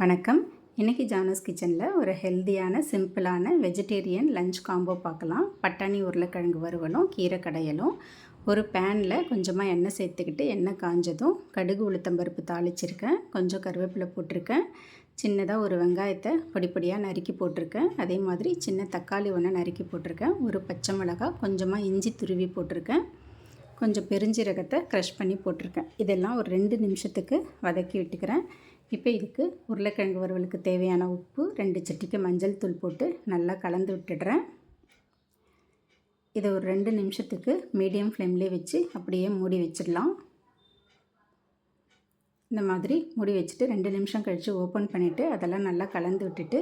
வணக்கம். இன்றைக்கி ஜானஸ் கிச்சனில் ஒரு ஹெல்த்தியான சிம்பிளான வெஜிடேரியன் லஞ்ச் காம்போ பார்க்கலாம். பட்டாணி உருளைக்கிழங்கு வறுவலும் கீரை கடையலும். ஒரு பேனில் கொஞ்சமாக எண்ணெய் சேர்த்துக்கிட்டு எண்ணெய் காஞ்சதும் கடுகு உளுத்தம்பருப்பு தாளிச்சிருக்கேன். கொஞ்சம் கருவேப்பிலை போட்டிருக்கேன். சின்னதாக ஒரு வெங்காயத்தை பொடிப்படியாக நறுக்கி போட்டிருக்கேன். அதே மாதிரி சின்ன தக்காளி ஒன்று நறுக்கி போட்டிருக்கேன். ஒரு பச்சை மிளகாய் கொஞ்சமாக இஞ்சி துருவி போட்டிருக்கேன். கொஞ்சம் பெருஞ்சீரகத்தை க்ரஷ் பண்ணி போட்டிருக்கேன். இதெல்லாம் ஒரு ரெண்டு நிமிஷத்துக்கு வதக்கி விட்டுக்கிறேன். இப்போ இதுக்கு உருளைக்கிழங்கு வறுவலுக்கு தேவையான உப்பு ரெண்டு சட்டிக்கு மஞ்சள் தூள் போட்டு நல்லா கலந்து விட்டுடுறேன். இதை ஒரு ரெண்டு நிமிஷத்துக்கு மீடியம் ஃப்ளேம்லேயே வச்சு அப்படியே மூடி வச்சிடலாம். இந்த மாதிரி மூடி வச்சுட்டு ரெண்டு நிமிஷம் கழித்து ஓப்பன் பண்ணிவிட்டு அதெல்லாம் நல்லா கலந்து விட்டுட்டு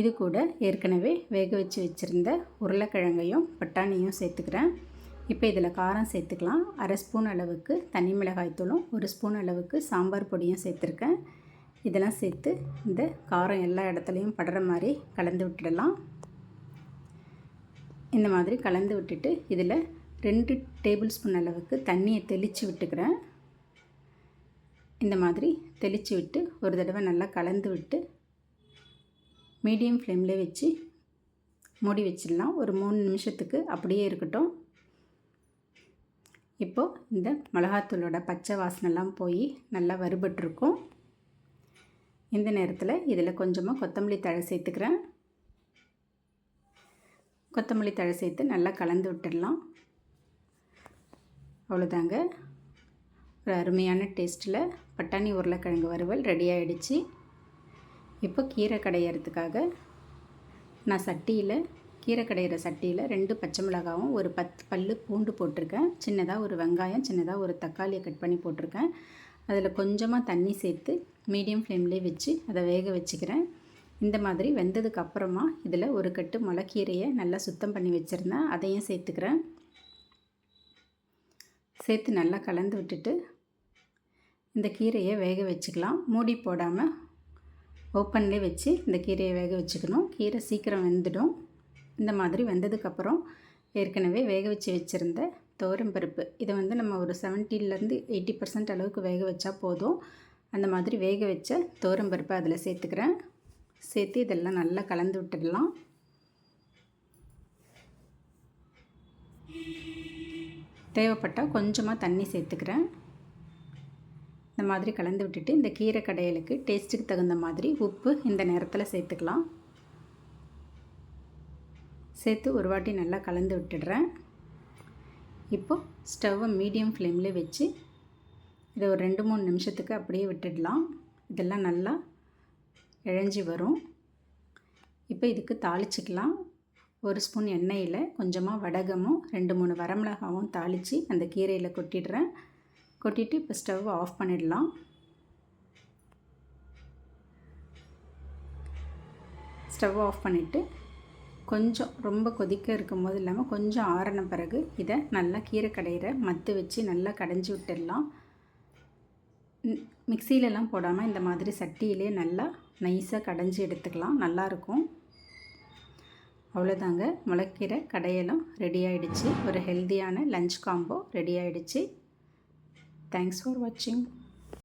இது கூட ஏற்கனவே வேக வச்சு வச்சுருந்த உருளைக்கிழங்கையும் பட்டாணியும் சேர்த்துக்கிறேன். இப்போ இதில் காரம் சேர்த்துக்கலாம். அரை ஸ்பூன் அளவுக்கு தனி மிளகாய் தூளும் ஒரு ஸ்பூன் அளவுக்கு சாம்பார் பொடியும் சேர்த்துருக்கேன். இதெல்லாம் சேர்த்து இந்த காரம் எல்லா இடத்துலையும் படுற மாதிரி கலந்து விட்டுடலாம். இந்த மாதிரி கலந்து விட்டுட்டு இதில் ரெண்டு டேபிள் ஸ்பூன் அளவுக்கு தண்ணியை தெளித்து விட்டுக்கிறேன். இந்த மாதிரி தெளித்து விட்டு ஒரு தடவை நல்லா கலந்து விட்டு மீடியம் ஃப்ளேமில் வச்சு மூடி வச்சிடலாம். ஒரு மூணு நிமிஷத்துக்கு அப்படியே இருக்கட்டும். இப்போது இந்த மிளகாத்தூளோட பச்சை வாசனைலாம் போய் நல்லா வறுபட்டுருக்கும். இந்த நேரத்தில் இதில் கொஞ்சமாக கொத்தமல்லி தழை சேர்த்துக்கிறேன். கொத்தமல்லி தழை சேர்த்து நல்லா கலந்து விட்டுடலாம். அவ்வளோதாங்க ஒரு அருமையான டேஸ்ட்டில் பட்டாணி உருளைக்கிழங்கு வறுவல் ரெடி ஆகிடுச்சு இப்போ கீரை கடையிறதுக்காக நான் சட்டியில் கீரை கடையிற சட்டியில் ரெண்டு பச்சை மிளகாவும் ஒரு பத்து பல் பூண்டு போட்டிருக்கேன். சின்னதாக ஒரு வெங்காயம் சின்னதாக ஒரு தக்காளியை கட் பண்ணி போட்டிருக்கேன். அதில் கொஞ்சமாக தண்ணி சேர்த்து மீடியம் ஃப்ளேம்லேயே வச்சு அதை வேக வச்சுக்கிறேன். இந்த மாதிரி வெந்ததுக்கு அப்புறமா இதில் ஒரு கட்டு முளைக்கீரையை நல்லா சுத்தம் பண்ணி வச்சுருந்தேன் அதையும் சேர்த்துக்கிறேன். சேர்த்து நல்லா கலந்து விட்டுட்டு இந்த கீரையை வேக வச்சுக்கலாம். மூடி போடாமல் ஓப்பன்லேயே வச்சு இந்த கீரையை வேக வச்சுக்கணும். கீரை சீக்கிரம் வெந்துடும். இந்த மாதிரி வெந்ததுக்கப்புறம் ஏற்கனவே வேக வச்சு வச்சுருந்த பருப்பு. இதை வந்து நம்ம ஒரு செவன்ட்டிலேருந்து எயிட்டி பர்சன்ட் அளவுக்கு வேக வச்சா போதும். அந்த மாதிரி வேக வச்ச தோரம்பருப்பை அதில் சேர்த்துக்கிறேன். சேர்த்து இதெல்லாம் நல்லா கலந்து விட்டுடலாம். தேவைப்பட்டால் கொஞ்சமாக தண்ணி சேர்த்துக்கிறேன். இந்த மாதிரி கலந்து விட்டுட்டு இந்த கீரை கடையலுக்கு டேஸ்ட்டுக்கு தகுந்த மாதிரி உப்பு இந்த நேரத்தில் சேர்த்துக்கலாம். சேர்த்து ஒரு வாட்டி நல்லா கலந்து விட்டுடுறேன். இப்போது ஸ்டவ்வை மீடியம் ஃப்ளேமில் வச்சு இதை ஒரு ரெண்டு மூணு நிமிஷத்துக்கு அப்படியே விட்டுடலாம். இதெல்லாம் நல்லா இழஞ்சி வரும். இப்போ இதுக்கு தாளிச்சிக்கலாம். ஒரு ஸ்பூன் எண்ணெயில் கொஞ்சமாக வடகமும் ரெண்டு மூணு வரமிளகாவும் தாளித்து அந்த கீரையில் கொட்டிடுறேன். கொட்டிட்டு இப்போ ஸ்டவ் ஆஃப் பண்ணிடலாம். ஸ்டவ் ஆஃப் பண்ணிவிட்டு கொஞ்சம் ரொம்ப கொதிக்க இருக்கும் போது இல்லாமல் கொஞ்சம் ஆறின பிறகு இதை நல்லா கீரை கடையிற மத்து வச்சு நல்லா கடைஞ்சி விட்டுடலாம். மிக்சியிலலாம் போடாமல் இந்த மாதிரி சட்டியிலே நல்லா நைஸாக கடைஞ்சி எடுத்துக்கலாம். நல்லாயிருக்கும் அவ்வளோதாங்க. முளைக்கீரை கடையெல்லாம் ரெடி ஆகிடுச்சு ஒரு ஹெல்த்தியான லஞ்ச் காம்போ ரெடி ஆகிடுச்சு தேங்க்ஸ் ஃபார் வாட்சிங்